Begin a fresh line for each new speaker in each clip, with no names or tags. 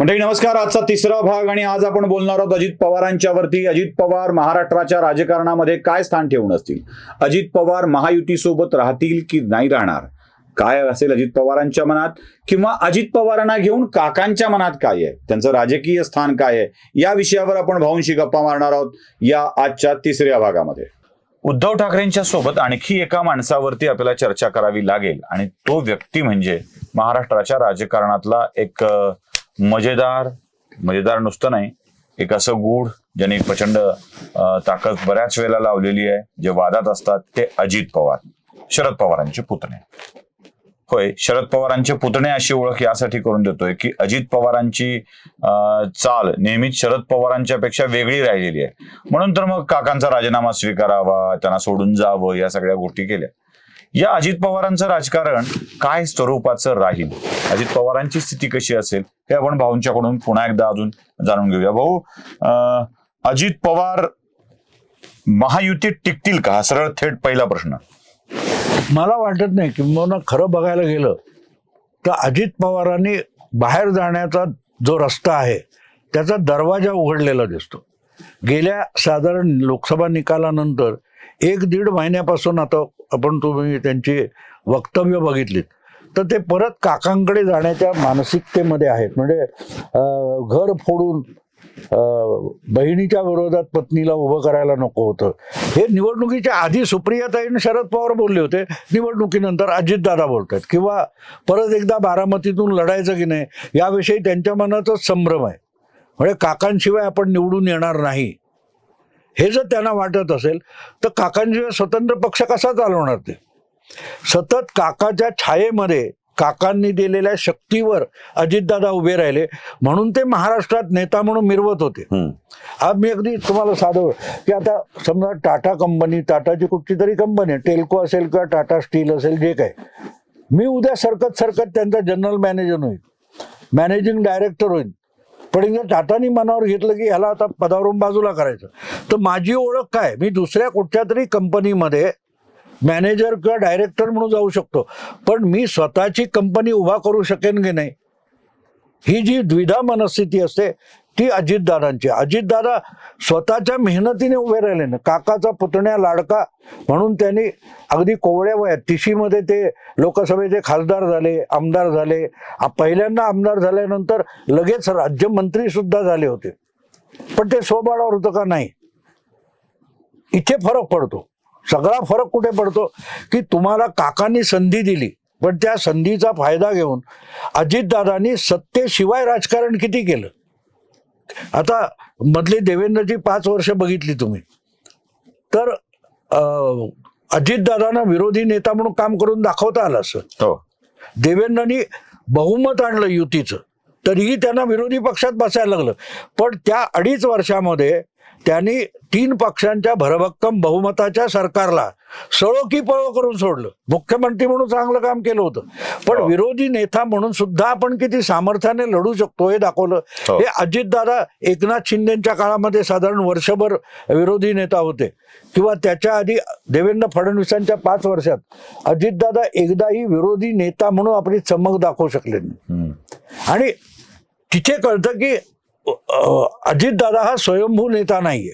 मंडळी नमस्कार. आजचा तिसरा भाग आणि आज आपण बोलणार आहोत अजित पवारांच्या वरती. अजित पवार महाराष्ट्राच्या राजकारणामध्ये काय स्थान ठेवून असतील? अजित पवार महायुतीसोबत राहतील की नाही राहणार? काय असेल अजित पवारांच्या मनात? किंवा अजित पवारांना घेऊन काकांच्या मनात काय आहे? त्यांचं राजकीय स्थान काय आहे? या विषयावर आपण भाऊंशी गप्पा मारणार आहोत या आजच्या तिसऱ्या भागामध्ये. उद्धव ठाकरेंच्या सोबत आणखी एका माणसावरती आपल्याला चर्चा करावी लागेल. आणि तो व्यक्ती म्हणजे महाराष्ट्राच्या राजकारणातला एक मजेदार मजेदार नुसतं नाही एक असं गूढ ज्याने एक प्रचंड ताकद बऱ्याच वेळेला लावलेली आहे जे वादात असतात ते अजित पवार शरद पवारांचे पुतणे. होय शरद पवारांचे पुतणे अशी ओळख यासाठी करून देतोय की अजित पवारांची चाल नेहमीच शरद पवारांच्या पेक्षा वेगळी राहिलेली आहे. म्हणून तर मग काकांचा राजीनामा स्वीकारावा त्यांना सोडून जावं या सगळ्या गोष्टी केल्या. या अजित पवारांचं राजकारण काय स्वरूपाचं राहील? अजित पवारांची स्थिती कशी असेल? हे आपण भाऊंच्याकडून पुन्हा एकदा अजून जाणून घेऊया. भाऊ अजित पवार महायुतीत टिकतील का? हा सरळ थेट पहिला प्रश्न.
मला वाटत नाही किंबहुना खरं बघायला गेलं तर अजित पवारांनी बाहेर जाण्याचा जो रस्ता आहे त्याचा दरवाजा उघडलेला दिसतो. गेल्या साधारण लोकसभा निकालानंतर एक दीड महिन्यापासून आता आपण तुम्ही त्यांची वक्तव्य बघितलीत. तर ते परत काकांकडे जाण्याच्या मानसिकतेमध्ये आहेत. म्हणजे घर फोडून बहिणीच्या विरोधात पत्नीला उभं करायला नको होतं. हे निवडणुकीच्या आधी सुप्रियाताईंनी शरद पवार बोलले होते. निवडणुकीनंतर अजितदादा बोलत आहेत किंवा परत एकदा बारामतीतून लढायचं की नाही याविषयी त्यांच्या मनातच संभ्रम आहे. म्हणजे काकांशिवाय आपण निवडून येणार नाही. हे जर त्यांना वाटत असेल तर काकांशिवाय स्वतंत्र पक्ष कसा चालवणार ते? सतत काकाच्या छायेमध्ये काकांनी दिलेल्या शक्तीवर अजितदादा उभे राहिले. म्हणून ते महाराष्ट्रात नेता म्हणून मिरवत होते. आज मी अगदी तुम्हाला साधं की आता समजा टाटा कंपनी टाटाची कुठची तरी कंपनी आहे टेल्को असेल किंवा टाटा स्टील असेल जे काय मी उद्या सरकत सरकत त्यांचा जनरल मॅनेजर होईल मॅनेजिंग डायरेक्टर होईल पण एकदा टाटानी मनावर घेतलं की ह्याला आता पदावरून बाजूला करायचं. तर माझी ओळख काय? मी दुसऱ्या कुठच्या तरी कंपनीमध्ये मॅनेजर किंवा डायरेक्टर म्हणून जाऊ शकतो. पण मी स्वतःची कंपनी उभा करू शकेन की नाही? ही जी द्विधा मनस्थिती असते ती अजितदादांची अजितदादा स्वतःच्या मेहनतीने उभे राहिले ना. काकाचा पुतण्या लाडका म्हणून त्यांनी अगदी कोवळ्या वयात तिशीमध्ये ते लोकसभेचे खासदार झाले आमदार झाले. पहिल्यांदा आमदार झाल्यानंतर लगेच राज्यमंत्री सुद्धा झाले होते. पण ते स्वबळावर होतं का नाही? इथे फरक पडतो. सगळा फरक कुठे पडतो? की तुम्हाला काकांनी संधी दिली पण त्या संधीचा फायदा घेऊन अजितदादांनी सत्तेशिवाय राजकारण किती केलं? आता मधली देवेंद्रची पाच वर्ष बघितली तुम्ही. तर अजितदादांना विरोधी नेता म्हणून काम करून दाखवता आलं असं.
हो.
देवेंद्रनी बहुमत आणलं युतीचं. तरीही त्यांना विरोधी पक्षात बसायला लागलं. पण त्या अडीच वर्षामध्ये त्यांनी तीन पक्षांच्या भरभक्कम बहुमताच्या सरकारला सळो की पळो करून सोडलं मुख्यमंत्री म्हणून चांगलं काम केलं होतं पण
हो.
विरोधी नेता म्हणून सुद्धा आपण किती सामर्थ्याने लढू शकतो हे दाखवलं
हो.
हे अजितदादा एकनाथ शिंदेच्या काळामध्ये साधारण वर्षभर विरोधी नेता होते किंवा त्याच्या आधी देवेंद्र फडणवीसांच्या पाच वर्षात अजितदादा एकदाही विरोधी नेता म्हणून आपली चमक दाखवू शकले नाही. आणि तिथे कळतं की अजितदादा हा स्वयंभू नेता नाहीये.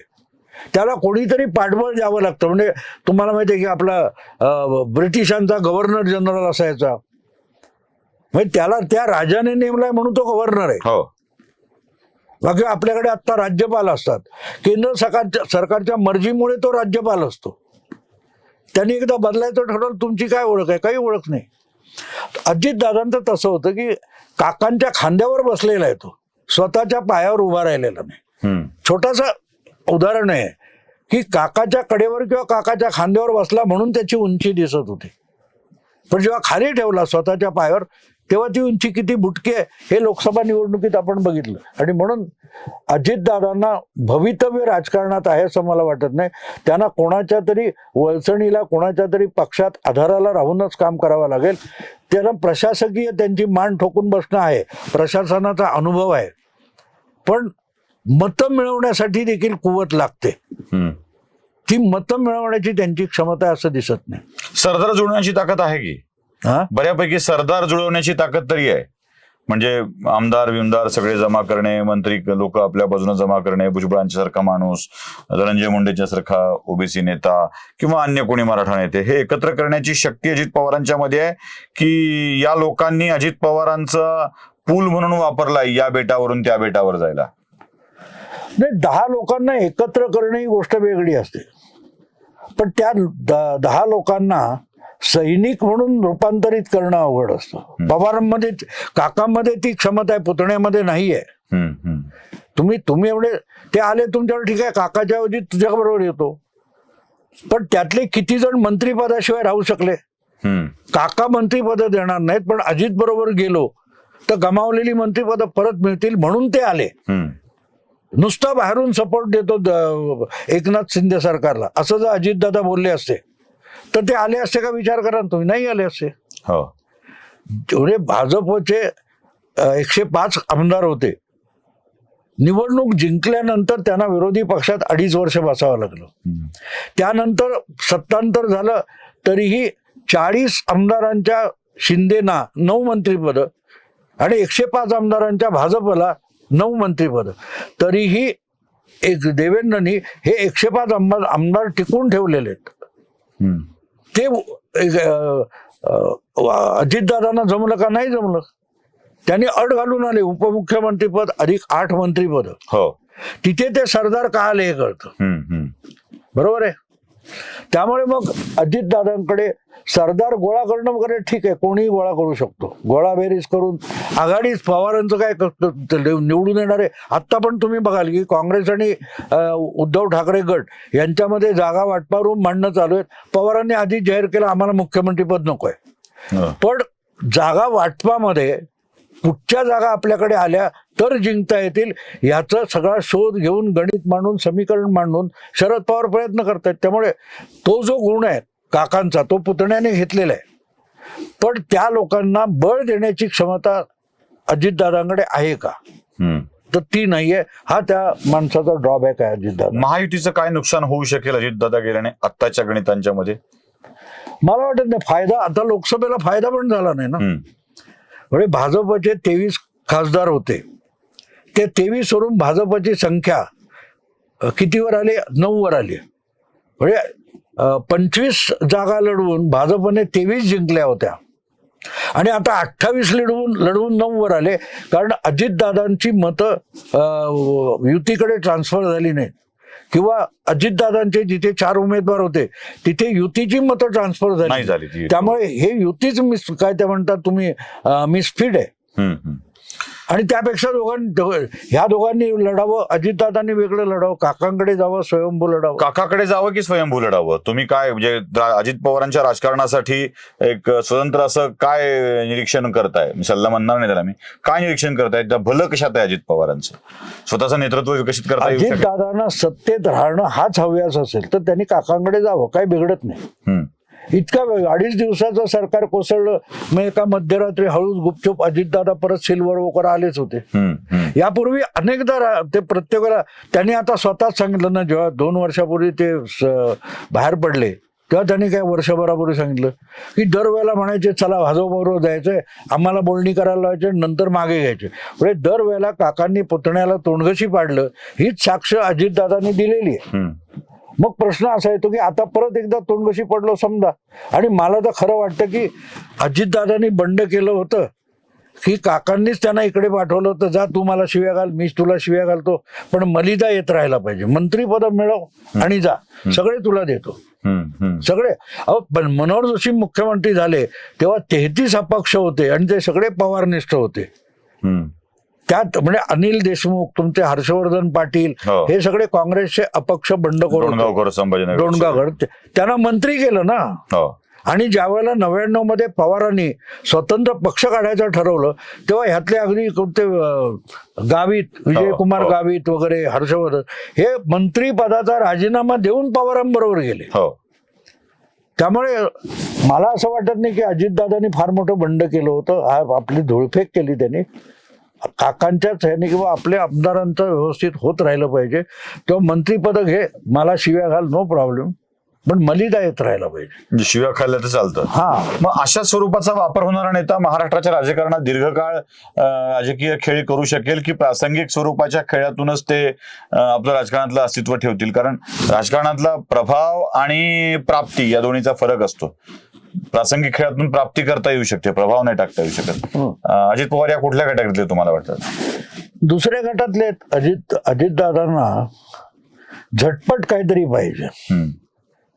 त्याला कोणीतरी पाठबळ द्यावं लागतं. म्हणजे तुम्हाला माहिती आहे की आपला ब्रिटिशांचा गव्हर्नर जनरल असायचा म्हणजे त्याला त्या राजाने नेमलाय म्हणून तो गव्हर्नर आहे.
हो.
बाकी आपल्याकडे आता राज्यपाल असतात. केंद्र सरकारच्या सरकारच्या मर्जीमुळे तो राज्यपाल असतो. त्यांनी एकदा बदलायचं ठरवलं तुमची काय ओळख आहे? काही ओळख नाही. अजितदादांचं तसं होतं की काकांच्या खांद्यावर बसलेला आहे तो. स्वतःच्या पायावर उभा राहिलेला नाही. छोटासा उदाहरण आहे की काकाच्या कडेवर किंवा काकाच्या खांद्यावर बसला म्हणून त्याची उंची दिसत होती पण जेव्हा खाली ठेवला स्वतःच्या पायावर तेव्हा ती उंची किती बुटकी आहे हे लोकसभा निवडणुकीत आपण बघितलं. आणि म्हणून अजितदादांना भवितव्य राजकारणात आहे असं मला वाटत नाही. त्यांना कोणाच्या तरी वळचणीला कोणाच्या तरी पक्षात आधाराला राहूनच काम करावं लागेल. त्यांना प्रशासकीय त्यांची मान ठोकून बसणं आहे. प्रशासनाचा अनुभव आहे. पण मतं मिळवण्यासाठी देखील कुवत लागते. ती मतं मिळवण्याची त्यांची क्षमता आहे असं दिसत नाही.
सरदार जुळण्याची ताकद आहे की?
हा?
बऱ्यापैकी सरदार जुळवण्याची ताकद तरी आहे. म्हणजे आमदार विमदार सगळे जमा करणे मंत्री लोक आपल्या बाजूने जमा करणे भुजबळांच्या सारखा माणूस धनंजय मुंडेच्या सारखा ओबीसी नेता किंवा अन्य कोणी मराठा नेते हे एकत्र करण्याची शक्ती अजित पवारांच्या मध्ये आहे की या लोकांनी अजित पवारांचा पूल म्हणून वापरलाय या बेटावरून त्या बेटावर जायला.
नाही दहा लोकांना एकत्र करणे ही गोष्ट वेगळी असते. पण त्या दहा लोकांना सैनिक म्हणून रूपांतरित करणं अवघड असतं पवारांमध्ये काकांमध्ये ती क्षमता आहे पुतण्यामध्ये नाही आहे
हम्म, हम्म.
तुम्ही तुम्ही एवढे ते आले तुमच्यावर ठीक आहे काकाच्या ऐवजी तुझ्याबरोबर येतो पण त्यातले किती जण मंत्रीपदाशिवाय राहू शकले. काका मंत्रीपद देणार नाहीत पण अजित बरोबर गेलो तर गमावलेली मंत्रीपद परत मिळतील म्हणून ते आले. नुसता बाहेरून सपोर्ट देतो एकनाथ शिंदे सरकारला. असं जर अजितदादा बोलले असते तर ते आले असते का विचार करा ना तुम्ही? नाही आले असते.
हो.
जेवढे भाजपचे एकशे पाच आमदार होते निवडणूक जिंकल्यानंतर त्यांना विरोधी पक्षात अडीच वर्ष बसावं लागलं. त्यानंतर सत्तांतर झालं तरीही चाळीस आमदारांच्या शिंदेना नऊ मंत्रीपद आणि एकशे पाच आमदारांच्या भाजपला नऊ मंत्रीपद तरीही एक देवेंद्रनी हे एकशे पाच आमदार आमदार टिकून ठेवलेले आहेत. ते अजितदादांना जमलं का नाही जमलं? त्यांनी अट घालून आले उपमुख्यमंत्रीपद अधिक आठ मंत्रीपद
हो.
तिथे ते सरदार का आले हे
हम्म.
बरोबर आहे? त्यामुळे मग अजितदादांकडे सरदार गोळा करणं वगैरे ठीक आहे कोणीही गोळा करू शकतो. गोळा बेरीज करून आघाडीच पवारांचं काय निवडून येणार आहे आत्ता पण तुम्ही बघाल की काँग्रेस आणि उद्धव ठाकरे गट यांच्यामध्ये जागा वाटपावरून मांडणं चालू आहेत. पवारांनी आधी जाहीर केलं आम्हाला मुख्यमंत्रीपद नको आहे
हो.
पण जागा वाटपामध्ये कुठच्या जागा आपल्याकडे आल्या तर जिंकता येतील याचा सगळा शोध घेऊन गणित मांडून समीकरण मांडून शरद पवार प्रयत्न करतायत. त्यामुळे तो जो गुण आहे काकांचा तो पुतण्याने घेतलेला आहे. पण त्या लोकांना बळ देण्याची क्षमता अजितदादांकडे आहे का. तर ती नाहीये. हा त्या माणसाचा ड्रॉबॅक आहे अजितदादा.
महायुतीचं काय नुकसान होऊ शकेल अजितदादा गेल्याने आत्ताच्या गणितांच्या मध्ये
मला वाटत नाही. फायदा आता लोकसभेला फायदा पण झाला नाही ना. म्हणजे भाजपचे तेवीस खासदार होते. ते तेवीसवरून भाजपची संख्या कितीवर आली? नऊवर आली. म्हणजे पंचवीस जागा लढवून भाजपने तेवीस जिंकल्या होत्या. आणि आता अठ्ठावीस लढवून लढवून नऊवर आले. कारण अजितदादांची मतं युतीकडे ट्रान्सफर झाली नाहीत. किंवा अजितदादांचे जिथे चार उमेदवार होते तिथे युतीची मतं ट्रान्सफर झाली. त्यामुळे हे युतीच मिस काय ते म्हणतात तुम्ही मिसफिड आहे. आणि त्यापेक्षा दोघां ह्या दोघांनी लढावं अजितदादांनी वेगळं लढावं काकांकडे जावं स्वयंभू लढावं.
काकाकडे जावं की स्वयंभू लढावं? तुम्ही काय म्हणजे अजित पवारांच्या राजकारणासाठी एक स्वतंत्र असं काय निरीक्षण करताय? सल्ला म्हणणार नाही त्याला मी. काय निरीक्षण करताय? त्या भलं कशात आहे अजित पवारांचं. स्वतःचं नेतृत्व विकसित करता येऊ
अजित
शकेल
दादांना सत्तेत राहणं हाच हव्यास असेल तर त्यांनी काकांकडे जावं काही बिघडत नाही. इतका वेळ अडीच दिवसाचं सरकार कोसळलं मग एका मध्यरात्री हळूच गुपचूप अजितदादा परत सिल्वर वोकर आलेच होते. यापूर्वी अनेकदा ते प्रत्येकाला त्यांनी आता स्वतःच सांगितलं ना जेव्हा दोन वर्षापूर्वी ते बाहेर पडले तेव्हा त्यांनी काय वर्षभरापूर्वी सांगितलं की दरवेळेला म्हणायचे चला भाजपबरोबर जायचंय आम्हाला बोलणी करायला लावायचे नंतर मागे घ्यायचे म्हणजे दरवेळेला काकांनी पुतण्याला तोंडगशी पाडलं हीच साक्ष अजितदादांनी दिलेली आहे. मग प्रश्न असा येतो की आता परत एकदा तोंडगशी पडलो समजा. आणि मला तर खरं वाटतं की अजितदादांनी बंड केलं होतं. की काकांनीच त्यांना इकडे पाठवलं होतं जा तू मला शिव्या घाल मीच तुला शिव्या घालतो. पण मलिदा येत राहायला पाहिजे. मंत्रीपद मिळव आणि जा. सगळे तुला देतो. सगळे. अहो पण मनोहर जोशी मुख्यमंत्री झाले तेव्हा तेहतीस अपक्ष होते आणि ते सगळे पवारनिष्ठ होते. त्यात म्हणजे अनिल देशमुख तुमचे हर्षवर्धन पाटील
हो.
हे सगळे काँग्रेसचे अपक्ष बंडखोर
डोणगावकर
त्यांना मंत्री केलं ना?
हो.
आणि ज्या वेळेला नव्याण्णवमध्ये पवारांनी स्वतंत्र पक्ष काढायचं ठरवलं तेव्हा ह्यातले अगदी कोणते गावित विजयकुमार
हो.
गावित वगैरे हर्षवर्धन हे मंत्री पदाचा राजीनामा देऊन पवारांबरोबर गेले. त्यामुळे मला असं वाटत नाही की अजितदादांनी फार मोठं बंड केलं होतं. आपली धुळफेक केली त्यांनी. काकांच्याच ह्याने किंवा आपल्या आमदारांचं व्यवस्थित होत राहिलं पाहिजे. तेव्हा मंत्रीपद घे मला शिव्या घाल नो प्रॉब्लेम पण मलिदा येत राहायला पाहिजे.
म्हणजे शिव्या खाल्ल्या तर चालतं.
हा.
मग अशा स्वरूपाचा वापर होणारा नेता महाराष्ट्राच्या राजकारणात दीर्घकाळ राजकीय खेळ करू शकेल की प्रासंगिक स्वरूपाच्या खेळातूनच ते आपलं राजकारणातलं अस्तित्व ठेवतील? कारण राजकारणातला प्रभाव आणि प्राप्ती या दोन्हीचा फरक असतो. प्रासंगिक खेळातून प्राप्ती करता येऊ शकते प्रभाव नाही टाकता येऊ शकत.
हं.
अजित पवार या कुठल्या कॅटेगरीतले तुम्हाला वाटतात
दुसऱ्या गटातले आहेत अजित अजितदादांना झटपट काहीतरी पाहिजे.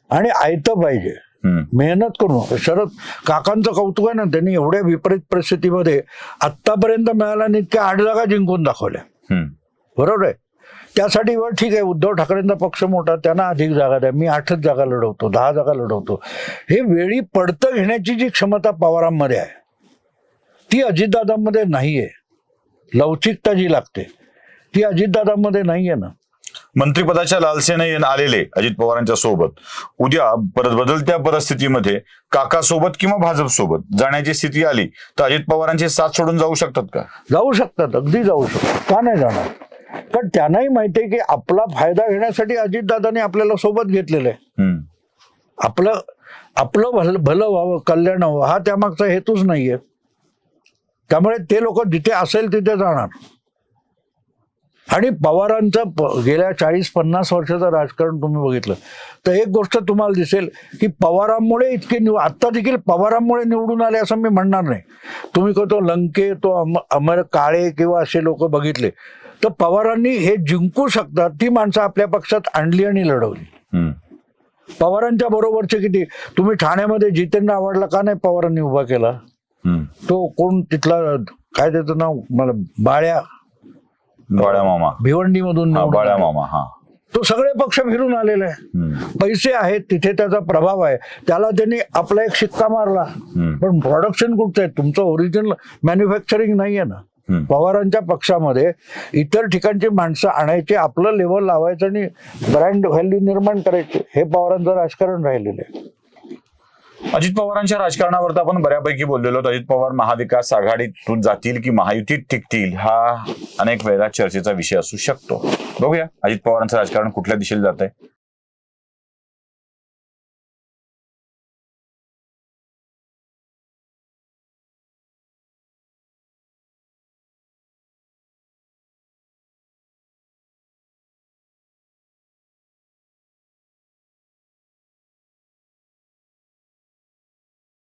आणि आयतं पाहिजे. मेहनत करून. शरद काकांचं कौतुक आहे ना त्यांनी एवढ्या विपरीत परिस्थितीमध्ये आत्तापर्यंत मिळाला नाही इतक्या आठ जागा जिंकून दाखवल्या. बरोबर आहे? त्यासाठी वर ठीक आहे उद्धव ठाकरेंचा पक्ष मोठा त्यांना अधिक जागा द्या. मी आठच जागा लढवतो दहा जागा लढवतो. हे वेळी पडतं घेण्याची जी क्षमता पवारांमध्ये आहे ती अजितदादांमध्ये नाही आहे लवचिकता जी लागते ती अजितदादांमध्ये नाही आहे ना.
मंत्रिपदाच्या लालसेने आलेले अजित पवारांच्या सोबत उद्या परत बदलत्या परिस्थितीमध्ये काका सोबत किंवा भाजप सोबत जाण्याची स्थिती आली तर अजित पवारांची साथ सोडून जाऊ शकतात का?
जाऊ शकतात अगदी जाऊ शकतात. का नाही जाणार? कारण त्यांनाही माहिती आहे की आपला फायदा घेण्यासाठी अजितदादांनी आपल्याला सोबत घेतलेलं आहे. आपलं आपलं भल भलं व्हावं कल्याण व्हावं हा त्यामागचा हेतूच नाहीये. त्यामुळे ते लोक जिथे असेल तिथे जाणार. आणि पवारांचं प- गेल्या चाळीस पन्नास वर्षाचं राजकारण तुम्ही बघितलं. तर एक गोष्ट तुम्हाला दिसेल की पवारांमुळे इतके निव आत्ता देखील पवारांमुळे निवडून आले असं मी म्हणणार नाही. तुम्ही का तो लंके तो अम अमर काळे किंवा असे लोक बघितले. तर पवारांनी हे जिंकू शकतात ती माणसं आपल्या पक्षात आणली आणि लढवली. पवारांच्या बरोबरचे किती? तुम्ही ठाण्यामध्ये जितेंद्र आव्हाडला का नाही पवारांनी उभा केला. तो कोण तिथला काय त्याचं नाव? मला बाळ्या.
बाळ्या मामा.
भिवंडीमधून
हा
निवडून
बाळ्या. मामा हा.
तो सगळे पक्ष फिरून आलेला आहे पैसे आहेत तिथे त्याचा प्रभाव आहे. त्याला त्यांनी आपला एक शिक्का मारला. पण प्रोडक्शन कुठचं आहे? तुमचं ओरिजिनल मॅन्युफॅक्चरिंग नाही आहे ना. पवारांच्या पक्षामध्ये इतर ठिकाणची माणसं आणायची आपलं लेवल लावायचं आणि ब्रँड व्हॅल्यू निर्माण करायचे हे पवारांचं राजकारण राहिलेलं आहे.
अजित पवारांच्या राजकारणावर तर आपण बऱ्यापैकी बोललेलो. अजित पवार महाविकास आघाडीतून जातील की महायुतीत टिकतील हा अनेक वेळा चर्चेचा विषय असू शकतो. बघूया अजित पवारांचं राजकारण कुठल्या दिशेला जात आहे